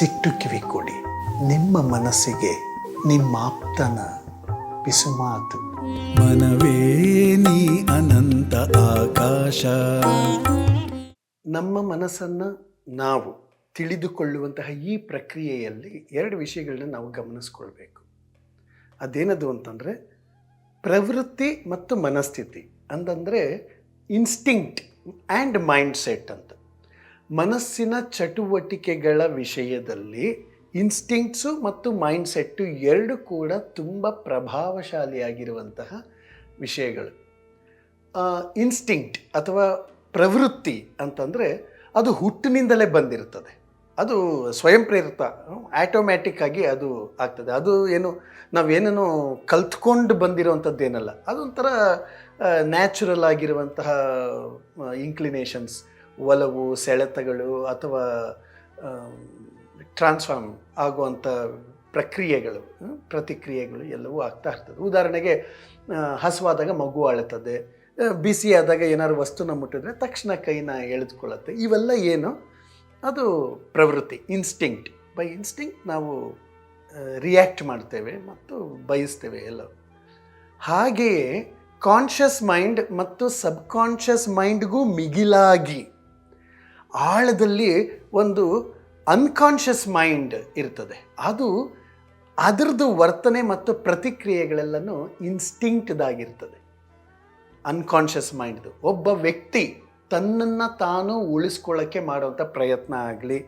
ಮನಸ್ಸಿಟ್ಟು ಕಿವಿ ಕೊಡಿ ನಿಮ್ಮ ಮನಸ್ಸಿಗೆ ನಿಮ್ಮಾಪ್ತನ ಪಿಸುಮಾತು ಮನವೇ ನೀ ಅನಂತ ಆಕಾಶ. ನಮ್ಮ ಮನಸ್ಸನ್ನು ನಾವು ತಿಳಿದುಕೊಳ್ಳುವಂತಹ ಈ ಪ್ರಕ್ರಿಯೆಯಲ್ಲಿ ಎರಡು ವಿಷಯಗಳನ್ನ ನಾವು ಗಮನಿಸ್ಕೊಳ್ಬೇಕು. ಅದೇನದು ಅಂತಂದರೆ ಪ್ರವೃತ್ತಿ ಮತ್ತು ಮನಸ್ಥಿತಿ. ಅಂತಂದರೆ ಇನ್ಸ್ಟಿಂಕ್ಟ್ ಆ್ಯಂಡ್ ಮೈಂಡ್ ಸೆಟ್ ಅಂತ. ಮನಸ್ಸಿನ ಚಟುವಟಿಕೆಗಳ ವಿಷಯದಲ್ಲಿ ಇನ್ಸ್ಟಿಂಕ್ಟ್ಸು ಮತ್ತು ಮೈಂಡ್ಸೆಟ್ಟು ಎರಡು ಕೂಡ ತುಂಬ ಪ್ರಭಾವಶಾಲಿಯಾಗಿರುವಂತಹ ವಿಷಯಗಳು. ಇನ್ಸ್ಟಿಂಕ್ಟ್ ಅಥವಾ ಪ್ರವೃತ್ತಿ ಅಂತಂದರೆ ಅದು ಹುಟ್ಟಿನಿಂದಲೇ ಬಂದಿರುತ್ತದೆ. ಅದು ಸ್ವಯಂ ಪ್ರೇರಿತ ಆಟೋಮ್ಯಾಟಿಕ್ ಆಗಿ ಅದು ಆಗ್ತದೆ. ಅದು ಏನು ನಾವೇನೇನೋ ಕಲ್ತ್ಕೊಂಡು ಬಂದಿರೋವಂಥದ್ದೇನಲ್ಲ, ಅದೊಂಥರ ನ್ಯಾಚುರಲ್ ಆಗಿರುವಂತಹ ಇನ್ಕ್ಲಿನೇಷನ್ಸ್ ಒಲವು, ಸೆಳೆತಗಳು ಅಥವಾ ಟ್ರಾನ್ಸ್ಫಾರ್ಮ್ ಆಗುವಂಥ ಪ್ರಕ್ರಿಯೆಗಳು ಪ್ರತಿಕ್ರಿಯೆಗಳು ಎಲ್ಲವೂ ಆಗ್ತಾ ಇರ್ತದೆ. ಉದಾಹರಣೆಗೆ ಹಸುವಾದಾಗ ಮಗು ಅಳುತ್ತದೆ ಬಿಸಿ ಬಿಸಿಯಾದಾಗ ಏನಾದ್ರು ವಸ್ತುನ ಮುಟ್ಟಿದ್ರೆ ತಕ್ಷಣ ಕೈನ ಎಳೆದುಕೊಳ್ಳುತ್ತೆ. ಇವೆಲ್ಲ ಏನು? ಅದು ಪ್ರವೃತ್ತಿ ಇನ್ಸ್ಟಿಂಕ್ಟ್ ಬೈ ಇನ್ಸ್ಟಿಂಕ್ಟ್ ನಾವು ರಿಯಾಕ್ಟ್ ಮಾಡ್ತೇವೆ ಮತ್ತು ಬಯಸ್ತೇವೆ ಎಲ್ಲ ಹಾಗೆಯೇ ಕಾನ್ಷಿಯಸ್ ಮೈಂಡ್ ಮತ್ತು ಸಬ್ಕಾನ್ಷಿಯಸ್ ಮೈಂಡ್ಗೂ ಮಿಗಿಲಾಗಿ ಆಳದಲ್ಲಿ ಒಂದು ಅನ್ಕಾನ್ಷಿಯಸ್ ಮೈಂಡ್ ಇರ್ತದೆ. ಅದು ಅದರದ್ದು ವರ್ತನೆ ಮತ್ತು ಪ್ರತಿಕ್ರಿಯೆಗಳೆಲ್ಲನೂ ಇನ್ಸ್ಟಿಂಕ್ಟ್ದಾಗಿರ್ತದೆ ಅನ್ಕಾನ್ಷಿಯಸ್ ಮೈಂಡ್ದು ಒಬ್ಬ ವ್ಯಕ್ತಿ ತನ್ನನ್ನು ತಾನು ಉಳಿಸ್ಕೊಳ್ಳೋಕ್ಕೆ ಮಾಡುವಂಥ ಪ್ರಯತ್ನ ಆಗಲಿ,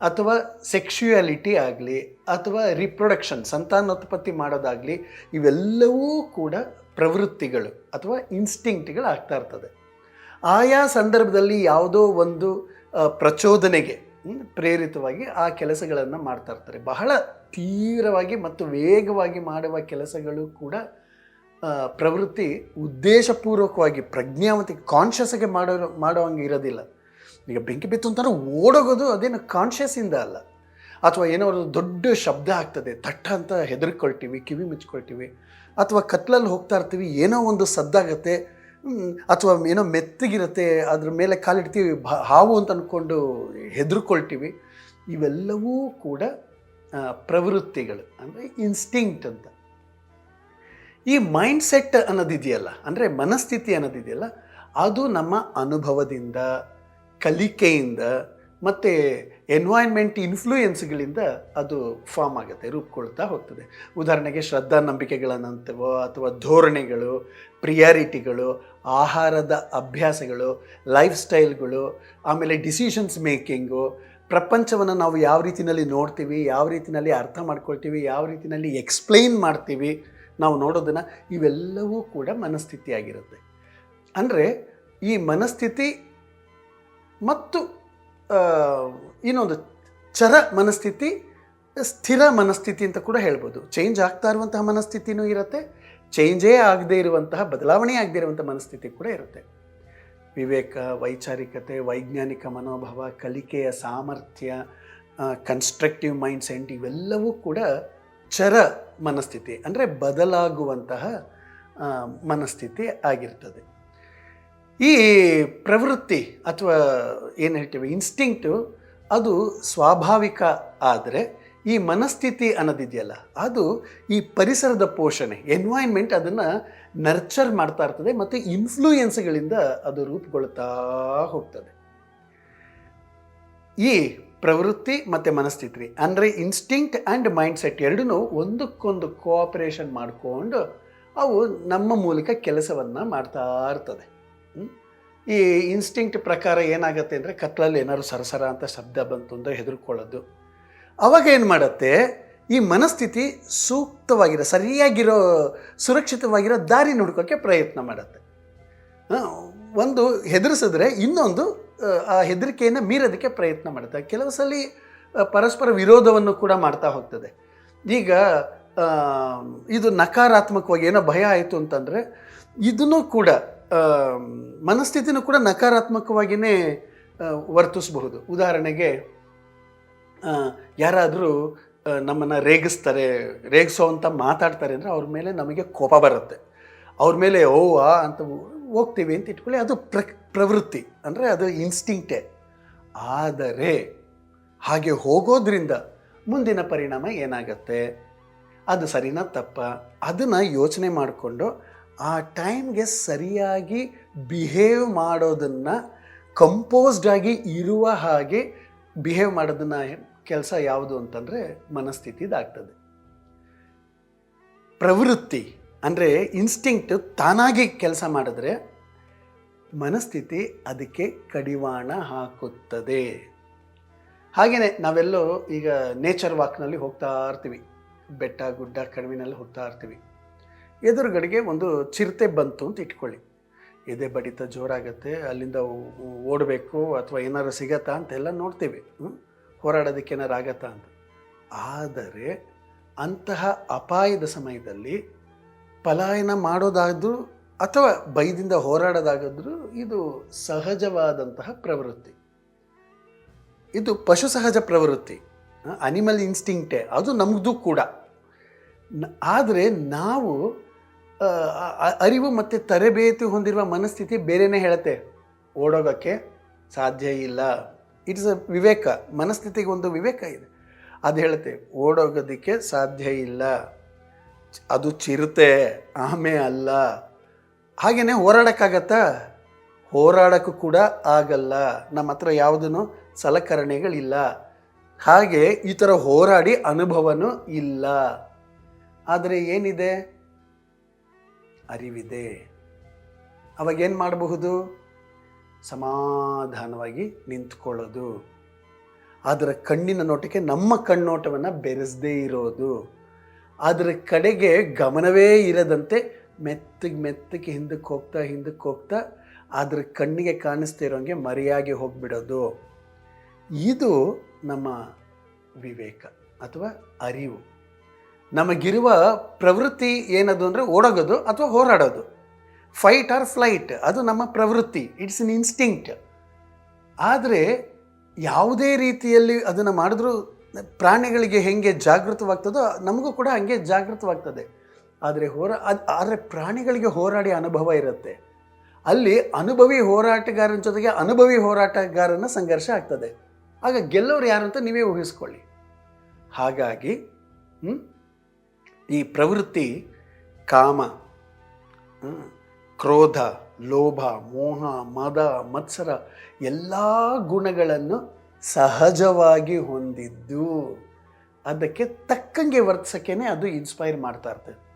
ಅಥವಾ ಸೆಕ್ಷುಯಾಲಿಟಿ ಆಗಲಿ, ಅಥವಾ ರಿಪ್ರೊಡಕ್ಷನ್ ಸಂತಾನೋತ್ಪತ್ತಿ ಮಾಡೋದಾಗಲಿ, ಇವೆಲ್ಲವೂ ಕೂಡ ಪ್ರವೃತ್ತಿಗಳು ಅಥವಾ ಇನ್ಸ್ಟಿಂಕ್ಟ್ಗಳು ಆಗ್ತಾ ಇರ್ತದೆ. ಆಯಾ ಸಂದರ್ಭದಲ್ಲಿ ಯಾವುದೋ ಒಂದು ಪ್ರಚೋದನೆಗೆ ಪ್ರೇರಿತವಾಗಿ ಆ ಕೆಲಸಗಳನ್ನು ಮಾಡ್ತಾ ಇರ್ತಾರೆ. ಬಹಳ ತೀವ್ರವಾಗಿ ಮತ್ತು ವೇಗವಾಗಿ ಮಾಡುವ ಕೆಲಸಗಳು ಕೂಡ ಪ್ರವೃತ್ತಿ ಉದ್ದೇಶಪೂರ್ವಕವಾಗಿ, ಪ್ರಜ್ಞಾವತಿ ಕಾನ್ಷಿಯಸ್ಗೆ ಮಾಡೋ ಮಾಡೋಂಗೆ ಇರೋದಿಲ್ಲ. ಈಗ ಬೆಂಕಿ ಬಿತ್ತು ಅಂತಾರೆ ಓಡೋಗೋದು ಅದೇನು ಕಾನ್ಷಿಯಸ್ಸಿಂದ ಅಲ್ಲ. ಅಥವಾ ಏನೋ ಒಂದು ದೊಡ್ಡ ಶಬ್ದ ಆಗ್ತದೆ, ತಟ್ಟ ಅಂತ ಹೆದರ್ಕೊಳ್ತೀವಿ, ಕಿವಿ ಮುಚ್ಕೊಳ್ತೀವಿ, ಅಥವಾ ಕತ್ಲಲ್ಲಿ ಹೋಗ್ತಾ ಇರ್ತೀವಿ, ಏನೋ ಒಂದು ಸದ್ದಾಗತ್ತೆ ಅಥವಾ ಏನೋ ಮೆತ್ತಗಿರುತ್ತೆ, ಅದ್ರ ಮೇಲೆ ಕಾಲಿಡ್ತೀವಿ ಹಾವು ಅಂತ ಅಂದ್ಕೊಂಡು ಹೆದರ್ಕೊಳ್ತೀವಿ. ಇವೆಲ್ಲವೂ ಕೂಡ ಪ್ರವೃತ್ತಿಗಳು, ಅಂದರೆ ಇನ್ಸ್ಟಿಂಕ್ಟ್ ಅಂತ. ಈ ಮೈಂಡ್ ಸೆಟ್ ಅನ್ನೋದಿದೆಯಲ್ಲ, ಅಂದರೆ ಮನಸ್ಥಿತಿ ಅನ್ನೋದಿದೆಯಲ್ಲ, ಅದು ನಮ್ಮ ಅನುಭವದಿಂದ, ಕಲಿಕೆಯಿಂದ, ಮತ್ತು ಎನ್ವೈರ್ನ್ಮೆಂಟ್ ಇನ್ಫ್ಲೂಯೆನ್ಸ್ಗಳಿಂದ ಅದು ಫಾರ್ಮ್ ಆಗುತ್ತೆ ರೂಪುಕೊಳ್ತಾ ಹೋಗ್ತದೆ. ಉದಾಹರಣೆಗೆ ಶ್ರದ್ಧಾ ನಂಬಿಕೆಗಳನ್ನಂತವೋ ಅಥವಾ ಧೋರಣೆಗಳು ಪ್ರಿಯಾರಿಟಿಗಳು ಆಹಾರದ ಅಭ್ಯಾಸಗಳು ಲೈಫ್ ಸ್ಟೈಲ್ಗಳು ಆಮೇಲೆ ಡಿಸಿಷನ್ಸ್ ಮೇಕಿಂಗು ಪ್ರಪಂಚವನ್ನು ನಾವು ಯಾವ ರೀತಿಯಲ್ಲಿ ನೋಡ್ತೀವಿ, ಯಾವ ರೀತಿಯಲ್ಲಿ ಅರ್ಥ ಮಾಡ್ಕೊಳ್ತೀವಿ, ಯಾವ ರೀತಿಯಲ್ಲಿ ಎಕ್ಸ್ಪ್ಲೈನ್ ಮಾಡ್ತೀವಿ, ನಾವು ನೋಡೋದನ್ನು ಇವೆಲ್ಲವೂ ಕೂಡ ಮನಸ್ಥಿತಿಯಾಗಿರುತ್ತೆ. ಅಂದರೆ ಈ ಮನಸ್ಥಿತಿ ಮತ್ತು ಇನ್ನೊಂದು ಚರ ಮನಸ್ಥಿತಿ, ಸ್ಥಿರ ಮನಸ್ಥಿತಿ ಅಂತ ಕೂಡ ಹೇಳ್ಬೋದು. ಚೇಂಜ್ ಆಗ್ತಾ ಇರುವಂತಹ ಮನಸ್ಥಿತಿನೂ ಇರುತ್ತೆ. ಚೇಂಜೇ ಆಗದೇ ಇರುವಂತಹ, ಬದಲಾವಣೆ ಆಗದೇ ಇರುವಂಥ ಮನಸ್ಥಿತಿ ಕೂಡ ಇರುತ್ತೆ. ವಿವೇಕ, ವೈಚಾರಿಕತೆ, ವೈಜ್ಞಾನಿಕ ಮನೋಭಾವ, ಕಲಿಕೆಯ ಸಾಮರ್ಥ್ಯ ಕನ್ಸ್ಟ್ರಕ್ಟಿವ್ ಮೈಂಡ್ ಸೆಟ್ ಇವೆಲ್ಲವೂ ಕೂಡ ಚರ ಮನಸ್ಥಿತಿ, ಅಂದರೆ ಬದಲಾಗುವಂತಹ ಮನಸ್ಥಿತಿ ಆಗಿರ್ತದೆ. ಈ ಪ್ರವೃತ್ತಿ ಅಥವಾ ಏನು ಹೇಳ್ತೀವಿ ಇನ್ಸ್ಟಿಂಕ್ಟು ಅದು ಸ್ವಾಭಾವಿಕ ಆದರೆ ಈ ಮನಸ್ಥಿತಿ ಅನ್ನೋದಿದೆಯಲ್ಲ, ಅದು ಈ ಪರಿಸರದ ಪೋಷಣೆ ಎನ್ವೈರ್ನ್ಮೆಂಟ್ ಅದನ್ನು ನರ್ಚರ್ ಮಾಡ್ತಾ ಇರ್ತದೆ ಮತ್ತು ಇನ್ಫ್ಲೂಯೆನ್ಸ್ಗಳಿಂದ ಅದು ರೂಪುಗೊಳ್ತಾ ಹೋಗ್ತದೆ ಈ ಪ್ರವೃತ್ತಿ ಮತ್ತು ಮನಸ್ಥಿತಿ ಅಂದರೆ ಇನ್ಸ್ಟಿಂಕ್ಟ್ ಆ್ಯಂಡ್ ಮೈಂಡ್ ಸೆಟ್ ಎರಡೂ ಒಂದಕ್ಕೊಂದು ಕೋಆಪರೇಷನ್ ಮಾಡಿಕೊಂಡು ಅವು ನಮ್ಮ ಮೂಲಕ ಕೆಲಸವನ್ನು ಮಾಡ್ತಾ ಇರ್ತದೆ? ಈ ಇನ್ಸ್ಟಿಂಕ್ಟ್ ಪ್ರಕಾರ ಏನಾಗುತ್ತೆ ಅಂದರೆ ಕತ್ಲಲ್ಲಿ ಏನಾದ್ರು ಸರಸರ ಅಂತ ಶಬ್ದ ಬಂತು ಅಂದರೆ ಹೆದರ್ಕೊಳ್ಳೋದು. ಅವಾಗ ಏನು ಮಾಡುತ್ತೆ? ಈ ಮನಸ್ಥಿತಿ ಸೂಕ್ತವಾಗಿರೋ ಸರಿಯಾಗಿರೋ ಸುರಕ್ಷಿತವಾಗಿರೋ ದಾರಿ ನೋಡ್ಕೋಕ್ಕೆ ಪ್ರಯತ್ನ ಮಾಡುತ್ತೆ. ಒಂದು ಹೆದರಿಸಿದ್ರೆ ಇನ್ನೊಂದು ಆ, ಹೆದರಿಕೆಯನ್ನು ಮೀರೋದಕ್ಕೆ ಪ್ರಯತ್ನ ಮಾಡುತ್ತೆ. ಕೆಲವು ಸಲ ಪರಸ್ಪರ ವಿರೋಧವನ್ನು ಕೂಡ ಮಾಡ್ತಾ ಹೋಗ್ತದೆ. ಈಗ ಇದು ನಕಾರಾತ್ಮಕವಾಗಿ ಏನೋ ಭಯ ಆಯಿತು ಅಂತಂದರೆ ಇದನ್ನು ಕೂಡ ಮನಸ್ಥಿತಿನೂ ಕೂಡ ನಕಾರಾತ್ಮಕವಾಗಿಯೇ ವರ್ತಿಸಬಹುದು. ಉದಾಹರಣೆಗೆ ಯಾರಾದರೂ ನಮ್ಮನ್ನು ರೇಗಿಸ್ತಾರೆ ರೇಗಿಸೋ ಅಂತ ಮಾತಾಡ್ತಾರೆ ಅಂದರೆ ಅವ್ರ ಮೇಲೆ ನಮಗೆ ಕೋಪ ಬರುತ್ತೆ. ಅವ್ರ ಮೇಲೆ ಓವಾ ಅಂತ ಹೋಗ್ತೀವಿ ಅಂತ ಇಟ್ಕೊಳ್ಳಿ, ಅದು ಪ್ರ, ಪ್ರವೃತ್ತಿ. ಅಂದರೆ ಅದು ಇನ್ಸ್ಟಿಂಕ್ಟೇ ಆದರೆ, ಹಾಗೆ ಹೋಗೋದ್ರಿಂದ ಮುಂದಿನ ಪರಿಣಾಮ ಏನಾಗತ್ತೆ? ಅದು ಸರಿನಾ ತಪ್ಪ? ಅದನ್ನು ಯೋಚನೆ ಮಾಡಿಕೊಂಡು ಆ ಟೈಮ್ಗೆ ಸರಿಯಾಗಿ ಬಿಹೇವ್ ಮಾಡೋದನ್ನು ಕಂಪೋಸ್ಡ್ ಆಗಿ ಇರುವ ಹಾಗೆ ಬಿಹೇವ್ ಮಾಡೋದನ್ನು ಕೆಲಸ ಯಾವುದು ಅಂತಂದರೆ ಮನಸ್ಥಿತಿದಾಗ್ತದೆ. ಪ್ರವೃತ್ತಿ ಅಂದರೆ ಇನ್ಸ್ಟಿಂಕ್ಟ್ ತಾನಾಗಿ ಕೆಲಸ ಮಾಡಿದ್ರೆ ಮನಸ್ಥಿತಿ ಅದಕ್ಕೆ ಕಡಿವಾಣ ಹಾಕುತ್ತದೆ. ಹಾಗೆಯೇ ನಾವೆಲ್ಲೋ ಈಗ ನೇಚರ್ ವಾಕ್ನಲ್ಲಿ ಹೋಗ್ತಾ ಇರ್ತೀವಿ. ಬೆಟ್ಟ ಗುಡ್ಡ ಕಡಿಮೆನಲ್ಲಿ ಹೋಗ್ತಾ ಇರ್ತೀವಿ. ಎದುರುಗಡೆಗೆ ಒಂದು ಚಿರತೆ ಬಂತು ಅಂತ ಇಟ್ಕೊಳ್ಳಿ. ಎದೆ ಬಡಿತ ಜೋರಾಗತ್ತೆ, ಅಲ್ಲಿಂದ ಓಡಬೇಕು ಅಥವಾ ಏನಾರು ಸಿಗತ್ತಾ ಅಂತೆಲ್ಲ ನೋಡ್ತೀವಿ? ಹೋರಾಡೋದಕ್ಕೆ ಏನಾರು ಆಗತ್ತಾ ಅಂತ. ಆದರೆ ಅಂತಹ ಅಪಾಯದ ಸಮಯದಲ್ಲಿ ಪಲಾಯನ ಮಾಡೋದಾದ್ರೂ ಅಥವಾ ಬೈದಿಂದ ಹೋರಾಡೋದಾಗಾದ್ರೂ ಇದು ಸಹಜವಾದಂತಹ ಪ್ರವೃತ್ತಿ. ಇದು ಪಶು ಸಹಜ ಪ್ರವೃತ್ತಿ. ಅನಿಮಲ್ ಇನ್ಸ್ಟಿಂಕ್ಟೇ. ಅದು ನಮ್ಮದು ಕೂಡ. ಆದರೆ ನಾವು ಅರಿವು ಮತ್ತು ತರಬೇತಿ ಹೊಂದಿರುವ ಮನಸ್ಥಿತಿ ಬೇರೆಯೇ ಹೇಳುತ್ತೆ. ಓಡೋಗೋಕ್ಕೆ ಸಾಧ್ಯ ಇಲ್ಲ. ಇಟ್ಸ್ ಅ ವಿವೇಕ, ಮನಸ್ಥಿತಿಗೆ ಒಂದು ವಿವೇಕ ಇದೆ. ಅದು ಹೇಳುತ್ತೆ, ಓಡೋಗೋದಕ್ಕೆ ಸಾಧ್ಯ ಇಲ್ಲ. ಅದು ಚಿರುತೆ ಆಮೆ ಅಲ್ಲ. ಹಾಗೆಯೇ ಹೋರಾಡೋಕ್ಕಾಗತ್ತಾ? ಹೋರಾಡೋಕ್ಕೂ ಕೂಡ ಆಗಲ್ಲ. ನಮ್ಮ ಹತ್ರ ಯಾವುದೂ ಸಲಕರಣೆಗಳಿಲ್ಲ. ಹಾಗೆ ಈ ಥರ ಹೋರಾಡಿ ಅನುಭವನೂ ಇಲ್ಲ. ಆದರೆ ಏನಿದೆ? ಅರಿವಿದೆ. ಅವಾಗೇನು ಮಾಡಬಹುದು? ಸಮಾಧಾನವಾಗಿ ನಿಂತ್ಕೊಳ್ಳೋದು. ಅದರ ಕಣ್ಣಿನ ನೋಟಕ್ಕೆ ನಮ್ಮ ಕಣ್ಣೋಟವನ್ನು ಬೆರೆಸದೇ ಇರೋದು. ಅದರ ಕಡೆಗೆ ಗಮನವೇ ಇರದಂತೆ ಮೆತ್ತಗೆ ಮೆತ್ತಗೆ ಹಿಂದಕ್ಕೆ ಹೋಗ್ತಾ ಹಿಂದಕ್ಕೆ ಹೋಗ್ತಾ ಅದರ ಕಣ್ಣಿಗೆ ಕಾಣಿಸ್ತಾ ಇರೋಂಗೆ ಮರೆಯಾಗಿ ಹೋಗ್ಬಿಡೋದು. ಇದು ನಮ್ಮ ವಿವೇಕ ಅಥವಾ ಅರಿವು. ನಮಗಿರುವ ಪ್ರವೃತ್ತಿ ಏನದು ಅಂದರೆ ಓಡೋಗೋದು ಅಥವಾ ಹೋರಾಡೋದು. ಫೈಟ್ ಆರ್ ಫ್ಲೈಟ್ ಅದು ನಮ್ಮ ಪ್ರವೃತ್ತಿ. ಇಟ್ಸ್ ಇನ್ ಇನ್ಸ್ಟಿಂಕ್ಟ್ ಆದರೆ ಯಾವುದೇ ರೀತಿಯಲ್ಲಿ ಅದನ್ನು ಮಾಡಿದ್ರೂ ಪ್ರಾಣಿಗಳಿಗೆ ಹೆಂಗೆ ಜಾಗೃತವಾಗ್ತದೋ ನಮಗೂ ಕೂಡ ಹಂಗೆ ಜಾಗೃತವಾಗ್ತದೆ. ಆದರೆ ಹೋರಾ ಅದು ಆದರೆ ಪ್ರಾಣಿಗಳಿಗೆ ಹೋರಾಡಿ ಅನುಭವ ಇರುತ್ತೆ. ಅಲ್ಲಿ ಅನುಭವಿ ಹೋರಾಟಗಾರನ ಜೊತೆಗೆ ಅನುಭವಿ ಹೋರಾಟಗಾರನ ಸಂಘರ್ಷ ಆಗ್ತದೆ. ಆಗ ಗೆಲ್ಲೋರು ಯಾರು ಅಂತ ನೀವೇ ಊಹಿಸ್ಕೊಳ್ಳಿ. ಹಾಗಾಗಿ ಹ್ಮ್, ಈ ಪ್ರವೃತ್ತಿ ಕಾಮ ಕ್ರೋಧ, ಲೋಭ, ಮೋಹ, ಮದ, ಮತ್ಸರ ಎಲ್ಲ ಗುಣಗಳನ್ನು ಸಹಜವಾಗಿ ಹೊಂದಿದ್ದು. ಅದಕ್ಕೆ ತಕ್ಕಂಗೆ ವರ್ತಿಸೋಕ್ಕೇ ಅದು ಇನ್ಸ್ಪೈರ್ ಮಾಡ್ತಾ ಇರ್ತದೆ.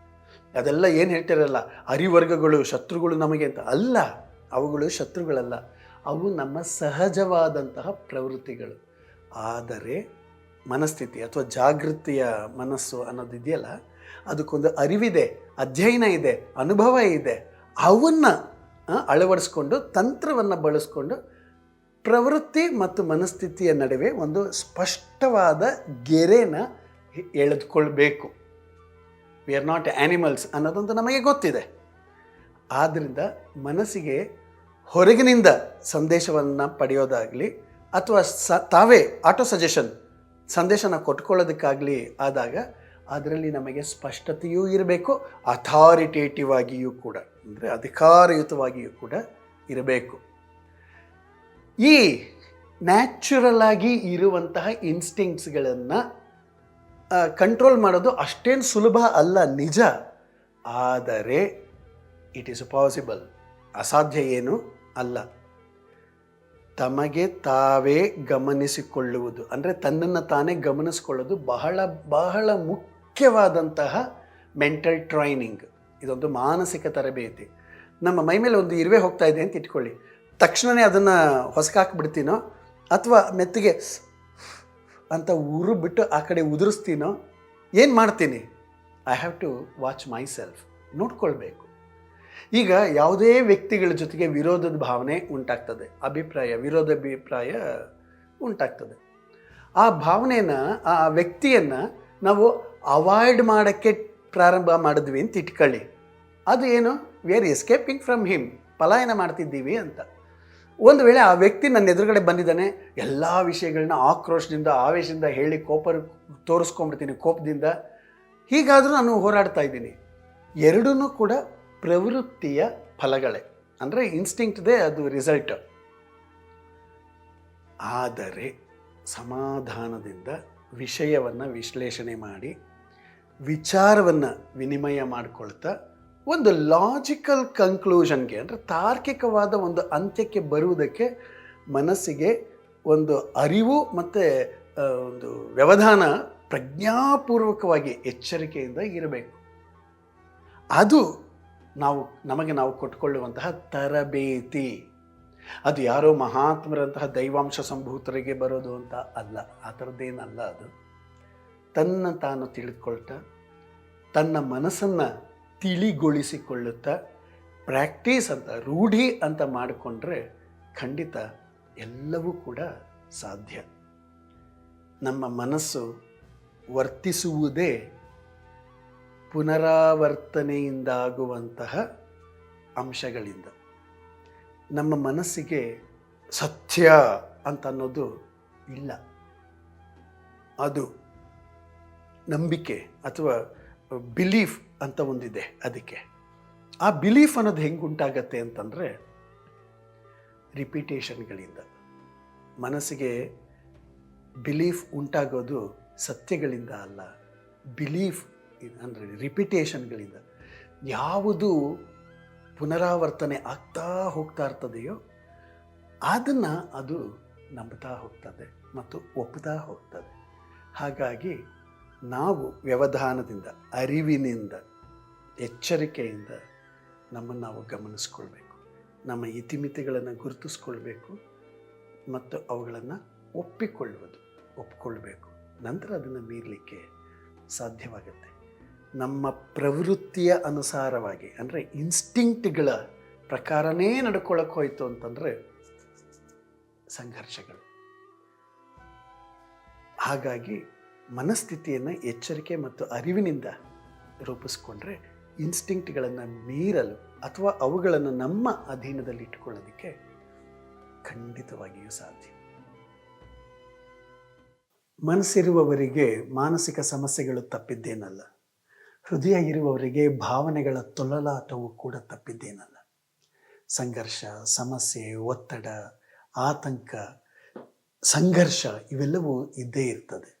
ಅದೆಲ್ಲ ಏನು ಹೇಳ್ತಿರಲ್ಲ, ಅರಿವರ್ಗಗಳು, ಶತ್ರುಗಳು ನಮಗೆ ಅಂತ ಅಲ್ಲ, ಅವುಗಳು ಶತ್ರುಗಳಲ್ಲ. ಅವು ನಮ್ಮ ಸಹಜವಾದಂತಹ ಪ್ರವೃತ್ತಿಗಳು. ಆದರೆ ಮನಸ್ಥಿತಿ ಅಥವಾ ಜಾಗೃತಿಯ ಮನಸ್ಸು ಅನ್ನೋದಿದೆಯಲ್ಲ ಅದಕ್ಕೊಂದು ಅರಿವಿದೆ, ಅಧ್ಯಯನ ಇದೆ, ಅನುಭವ ಇದೆ. ಅವನ್ನು ಅಳವಡಿಸ್ಕೊಂಡು, ತಂತ್ರವನ್ನು ಬಳಸ್ಕೊಂಡು ಪ್ರವೃತ್ತಿ ಮತ್ತು ಮನಸ್ಥಿತಿಯ ನಡುವೆ ಒಂದು ಸ್ಪಷ್ಟವಾದ ಗೆರೆನ ಎಳೆದುಕೊಳ್ಬೇಕು. ವಿ ಆರ್ ನಾಟ್ ಆ್ಯನಿಮಲ್ಸ್ ಅನ್ನೋದೊಂದು ನಮಗೆ ಗೊತ್ತಿದೆ. ಆದ್ದರಿಂದ ಮನಸ್ಸಿಗೆ ಹೊರಗಿನಿಂದ ಸಂದೇಶವನ್ನು ಪಡೆಯೋದಾಗಲಿ ಅಥವಾ ಸ, ತಾವೇ ಆಟೋ ಸಜೆಷನ್ ಸಂದೇಶನ ಕೊಟ್ಕೊಳ್ಳೋದಕ್ಕಾಗಲಿ ಆದಾಗ ಅದರಲ್ಲಿ ನಮಗೆ ಸ್ಪಷ್ಟತೆಯೂ ಇರಬೇಕು ಅಥಾರಿಟೇಟಿವ್ ಆಗಿಯೂ ಕೂಡ, ಅಂದರೆ ಅಧಿಕಾರಯುತವಾಗಿಯೂ ಕೂಡ ಇರಬೇಕು. ಈ ನ್ಯಾಚುರಲ್ ಆಗಿ ಇರುವಂತಹ ಇನ್ಸ್ಟಿಂಕ್ಟ್ಸ್ಗಳನ್ನು ಕಂಟ್ರೋಲ್ ಮಾಡೋದು ಅಷ್ಟೇನು ಸುಲಭ ಅಲ್ಲ, ನಿಜ. ಆದರೆ ಇಟ್ ಈಸ್ ಪಾಸಿಬಲ್ ಅಸಾಧ್ಯ ಏನು ಅಲ್ಲ. ತಮಗೆ ತಾವೇ ಗಮನಿಸಿಕೊಳ್ಳುವುದು, ಅಂದರೆ ತನ್ನನ್ನು ತಾನೇ ಗಮನಿಸಿಕೊಳ್ಳೋದು ಬಹಳ ಬಹಳ ಮುಖ್ಯವಾದಂತಹ ಮೆಂಟಲ್ ಟ್ರೈನಿಂಗ್ ಇದೊಂದು ಮಾನಸಿಕ ತರಬೇತಿ. ನಮ್ಮ ಮೈ ಮೇಲೆ ಒಂದು ಇರುವೆ ಹೋಗ್ತಾ ಇದೆ ಅಂತ ಇಟ್ಕೊಳ್ಳಿ. ತಕ್ಷಣವೇ ಅದನ್ನು ಹೊಸಕಾಕ್ಬಿಡ್ತೀನೋ ಅಥವಾ ಮೆತ್ತಿಗೆ ಅಂತ ಉರು ಬಿಟ್ಟು ಆ ಕಡೆ ಉದುರಿಸ್ತೀನೋ ಏನು ಮಾಡ್ತೀನಿ? I have to watch myself ನೋಡ್ಕೊಳ್ಬೇಕು. ಈಗ ಯಾವುದೇ ವ್ಯಕ್ತಿಗಳ ಜೊತೆಗೆ ವಿರೋಧದ ಭಾವನೆ ಉಂಟಾಗ್ತದೆ. ಅಭಿಪ್ರಾಯ ವಿರೋಧ ಅಭಿಪ್ರಾಯ ಉಂಟಾಗ್ತದೆ. ಆ ಭಾವನೆಯನ್ನು, ಆ ವ್ಯಕ್ತಿಯನ್ನು ನಾವು ಅವಾಯ್ಡ್ ಮಾಡೋಕ್ಕೆ ಪ್ರಾರಂಭ ಮಾಡಿದ್ವಿ ಅಂತ ಇಟ್ಕೊಳ್ಳಿ. ಅದು ಏನು? We are escaping from him ಪಲಾಯನ ಮಾಡ್ತಿದ್ದೀವಿ ಅಂತ. ಒಂದು ವೇಳೆ ಆ ವ್ಯಕ್ತಿ ನನ್ನ ಎದುರುಗಡೆ ಬಂದಿದ್ದಾನೆ, ಎಲ್ಲ ವಿಷಯಗಳನ್ನ ಆಕ್ರೋಶದಿಂದ, ಆವೇಶದಿಂದ ಹೇಳಿ ಕೋಪ ತೋರಿಸ್ಕೊಂಬಿಡ್ತೀನಿ ಕೋಪದಿಂದ. ಹೀಗಾದರೂ ನಾನು ಹೋರಾಡ್ತಾ ಇದ್ದೀನಿ. ಎರಡೂ ಕೂಡ ಪ್ರವೃತ್ತಿಯ ಫಲಗಳೇ. ಅಂದರೆ ಇನ್ಸ್ಟಿಂಕ್ಟ್ದೇ ಅದು ರಿಸಲ್ಟ್ ಆದರೆ ಸಮಾಧಾನದಿಂದ ವಿಷಯವನ್ನು ವಿಶ್ಲೇಷಣೆ ಮಾಡಿ ವಿಚಾರವನ್ನು ವಿನಿಮಯ ಮಾಡಿಕೊಳ್ತಾ ಒಂದು ಲಾಜಿಕಲ್ ಕನ್ಕ್ಲೂಷನ್ಗೆ ಅಂದರೆ ತಾರ್ಕಿಕವಾದ ಒಂದು ಅಂತ್ಯಕ್ಕೆ ಬರುವುದಕ್ಕೆ ಮನಸ್ಸಿಗೆ ಒಂದು ಅರಿವು ಮತ್ತು ಒಂದು ವ್ಯವಧಾನ ಪ್ರಜ್ಞಾಪೂರ್ವಕವಾಗಿ ಎಚ್ಚರಿಕೆಯಿಂದ ಇರಬೇಕು. ಅದು ನಾವು, ನಮಗೆ ನಾವು ಕೊಟ್ಕೊಳ್ಳುವಂತಹ ತರಬೇತಿ. ಅದು ಯಾರೋ ಮಹಾತ್ಮರಂತಹ ದೈವಾಂಶ ಸಂಭೂತರಿಗೆ ಬರೋದು ಅಂತ ಅಲ್ಲ, ಆ ಥರದ್ದೇನಲ್ಲ ಅದು. ತನ್ನ ತಾನು ತಿಳಿದುಕೊಳ್ತಾ, ತನ್ನ ಮನಸ್ಸನ್ನು ತಿಳಿಗೊಳಿಸಿಕೊಳ್ಳುತ್ತಾ, ಪ್ರಾಕ್ಟೀಸ್ ಅಂತ, ರೂಢಿ ಅಂತ ಮಾಡಿಕೊಂಡ್ರೆ ಖಂಡಿತ ಎಲ್ಲವೂ ಕೂಡ ಸಾಧ್ಯ. ನಮ್ಮ ಮನಸ್ಸು ವರ್ತಿಸುವುದೇ ಪುನರಾವರ್ತನೆಯಿಂದಾಗುವಂತಹ ಅಂಶಗಳಿಂದ. ನಮ್ಮ ಮನಸ್ಸಿಗೆ ಸತ್ಯ ಅಂತ ಅನ್ನೋದು ಇಲ್ಲ. ಅದು ನಂಬಿಕೆ ಅಥವಾ ಬಿಲೀಫ್ ಅಂತ ಒಂದಿದೆ ಅದಕ್ಕೆ. ಆ ಬಿಲೀಫ್ ಅನ್ನೋದು ಹೆಂಗೆ ಉಂಟಾಗತ್ತೆ ಅಂತಂದರೆ ರಿಪಿಟೇಷನ್ಗಳಿಂದ. ಮನಸ್ಸಿಗೆ ಬಿಲೀಫ್ ಉಂಟಾಗೋದು ಸತ್ಯಗಳಿಂದ ಅಲ್ಲ. ಬಿಲೀಫ್ ಅಂದರೆ ರಿಪಿಟೇಷನ್ಗಳಿಂದ. ಯಾವುದು ಪುನರಾವರ್ತನೆ ಆಗ್ತಾ ಹೋಗ್ತಾ ಇರ್ತದೆಯೋ ಅದನ್ನು ಅದು ನಂಬ್ತಾ ಹೋಗ್ತದೆ ಮತ್ತು ಒಪ್ಪುತ್ತಾ ಹೋಗ್ತದೆ. ಹಾಗಾಗಿ ನಾವು ವ್ಯವಧಾನದಿಂದ, ಅರಿವಿನಿಂದ, ಎಚ್ಚರಿಕೆಯಿಂದ ನಮ್ಮನ್ನು ನಾವು ಗಮನಿಸ್ಕೊಳ್ಬೇಕು. ನಮ್ಮ ಇತಿಮಿತಿಗಳನ್ನು ಗುರುತಿಸ್ಕೊಳ್ಬೇಕು ಮತ್ತು ಅವುಗಳನ್ನು ಒಪ್ಪಿಕೊಳ್ಳುವುದು ಒಪ್ಪಿಕೊಳ್ಬೇಕು ನಂತರ ಅದನ್ನು ಮೀರಲಿಕ್ಕೆ ಸಾಧ್ಯವಾಗುತ್ತೆ. ನಮ್ಮ ಪ್ರವೃತ್ತಿಯ ಅನುಸಾರವಾಗಿ, ಅಂದರೆ ಇನ್ಸ್ಟಿಂಕ್ಟ್ಗಳ ಪ್ರಕಾರನೇ ನಡ್ಕೊಳಕ್ಕೆ ಹೋಯಿತು ಅಂತಂದರೆ ಸಂಘರ್ಷಗಳು. ಹಾಗಾಗಿ ಮನಸ್ಥಿತಿಯನ್ನು ಎಚ್ಚರಿಕೆ ಮತ್ತು ಅರಿವಿನಿಂದ ರೂಪಿಸ್ಕೊಂಡ್ರೆ ಇನ್ಸ್ಟಿಂಕ್ಟ್ಗಳನ್ನು ಮೀರಲು ಅಥವಾ ಅವುಗಳನ್ನು ನಮ್ಮ ಅಧೀನದಲ್ಲಿ ಇಟ್ಟುಕೊಳ್ಳೋದಕ್ಕೆ ಖಂಡಿತವಾಗಿಯೂ ಸಾಧ್ಯ. ಮನಸ್ಸಿರುವವರಿಗೆ ಮಾನಸಿಕ ಸಮಸ್ಯೆಗಳು ತಪ್ಪಿದ್ದೇನಲ್ಲ. ಹೃದಯ ಇರುವವರಿಗೆ ಭಾವನೆಗಳ ತೊಲಲಾಟವು ಕೂಡ ತಪ್ಪಿದ್ದೇನಲ್ಲ. ಸಂಘರ್ಷ, ಸಮಸ್ಯೆ, ಒತ್ತಡ, ಆತಂಕ, ಸಂಘರ್ಷ ಇವೆಲ್ಲವೂ ಇದ್ದೇ ಇರ್ತದೆ.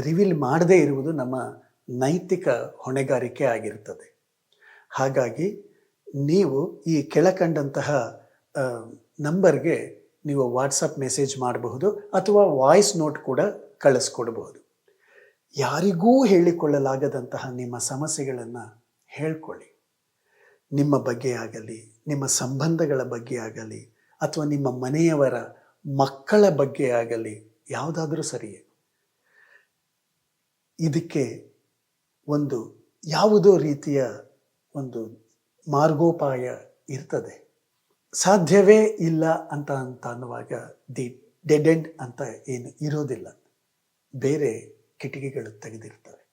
ರಿವೀಲ್ ಮಾಡದೇ ಇರುವುದು ನಮ್ಮ ನೈತಿಕ ಹೊಣೆಗಾರಿಕೆ ಆಗಿರುತ್ತದೆ. ಹಾಗಾಗಿ ನೀವು ಈ ಕೆಳಕಂಡಂತಹ ನಂಬರ್ಗೆ ನೀವು ವಾಟ್ಸಪ್ ಮೆಸೇಜ್ ಮಾಡಬಹುದು ಅಥವಾ ವಾಯ್ಸ್ ನೋಟ್ ಕೂಡ ಕಳಿಸ್ಕೊಡ್ಬಹುದು. ಯಾರಿಗೂ ಹೇಳಿಕೊಳ್ಳಲಾಗದಂತಹ ನಿಮ್ಮ ಸಮಸ್ಯೆಗಳನ್ನು ಹೇಳ್ಕೊಳ್ಳಿ. ನಿಮ್ಮ ಬಗ್ಗೆ ಆಗಲಿ, ನಿಮ್ಮ ಸಂಬಂಧಗಳ ಬಗ್ಗೆ ಆಗಲಿ, ಅಥವಾ ನಿಮ್ಮ ಮನೆಯವರ ಮಕ್ಕಳ ಬಗ್ಗೆ ಆಗಲಿ, ಯಾವುದಾದ್ರೂ ಸರಿಯೇ. ಇದಕ್ಕೆ ಒಂದು ಯಾವುದೋ ರೀತಿಯ ಒಂದು ಮಾರ್ಗೋಪಾಯ ಇರ್ತದೆ. ಸಾಧ್ಯವೇ ಇಲ್ಲ ಅಂತ ಅಂತ ಅನ್ನುವಾಗ ದಿ ಡೆಡ್ ಎಂಡ್ ಅಂತ ಏನು ಇರೋದಿಲ್ಲ. ಬೇರೆ ಕಿಟಕಿಗಳು ತೆಗೆದಿರ್ತವೆ.